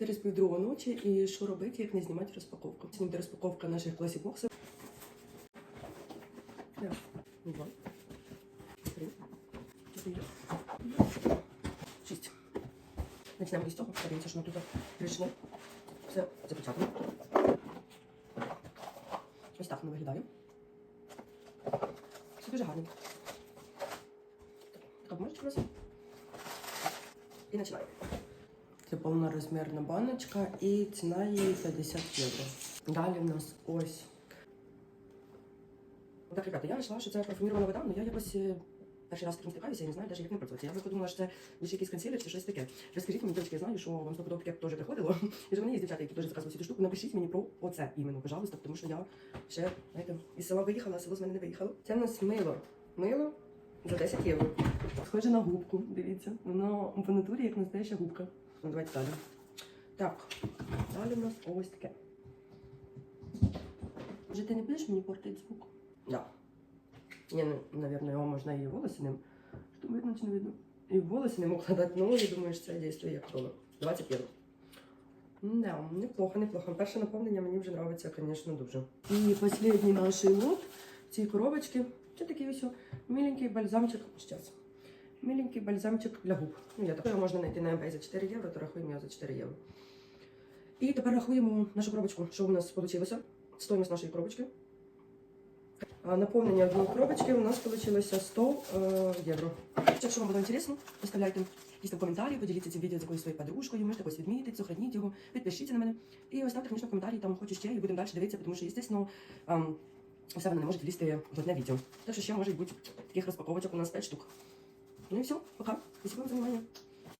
Зараз півдруга ночі, і що робити, як не знімати розпаковку. Сьогодні буде розпаковка наших класік боксів. Два, три, чотири, шість. Почнемо із цього. Подивіться, що ми тут прийшли. Все запечатано. Ось так воно виглядає. Все дуже гарно. Бумажечка у нас. І починаємо. Це повнорозмірна баночка і ціна її 50 євро. Далі в нас ось. Так, ребята, я знайшла, що це парфумірована вода, але я якось е, перший раз таким стикаюся, я не знаю навіть, як ним працювати. Я подумала, що це більше якийсь консилер чи щось таке. Розкажіть мені, дівчатки, я знаю, що вам стопудово таке теж приходило. І в мене є дівчата, які теж заказували цю штуку. Напишіть мені про оце іменно, пожалуйста, тому що я ще, знаєте, із села виїхала, а село з мене не виїхало. Це в нас мило. Мило за 10 євро. Схоже на губку, дивіться. Воно по натурі як настояща губка. Давайте далі. Так, далі в нас ось таке. Вже ти не будеш мені портити звук? Да. Не, ну, наверное, его можно и волосы ним. Что видно, чи не видно? И волосы ним укладати, ну, я думаю, що це дійсно як. 20 євро. Да, неплохо, неплохо. Перше наповнення мені вже подобається, звісно, дуже. І останній наш лот в цій коробочці. Це такий ось миленький бальзамчик. Щас. Миленький бальзамчик для губ. Ну, я такого можна знайти на eBay за 4 євро, то рахуємо його за 4 євро. І тепер рахуємо нашу коробочку, що у нас вийшло. Стоїмость нашої коробочки. Наповнення одної коробочки у нас вийшло 100 е, євро. Якщо вам було інтересно, поставляйте якісь коментарі, поділіться цим відео з якоюсь своєю подружкою, можете когось відмітити, сохраніть його, підпишіться на мене. І оставте, звісно, коментарі, там хочу ще, і будемо далі дивитися, тому що, звісно, все воно не може влізти в одне відео. Так що ще може бути таких розпаковочок у нас 5 штук. Ну і все, пока. Спасибо вам за внимание.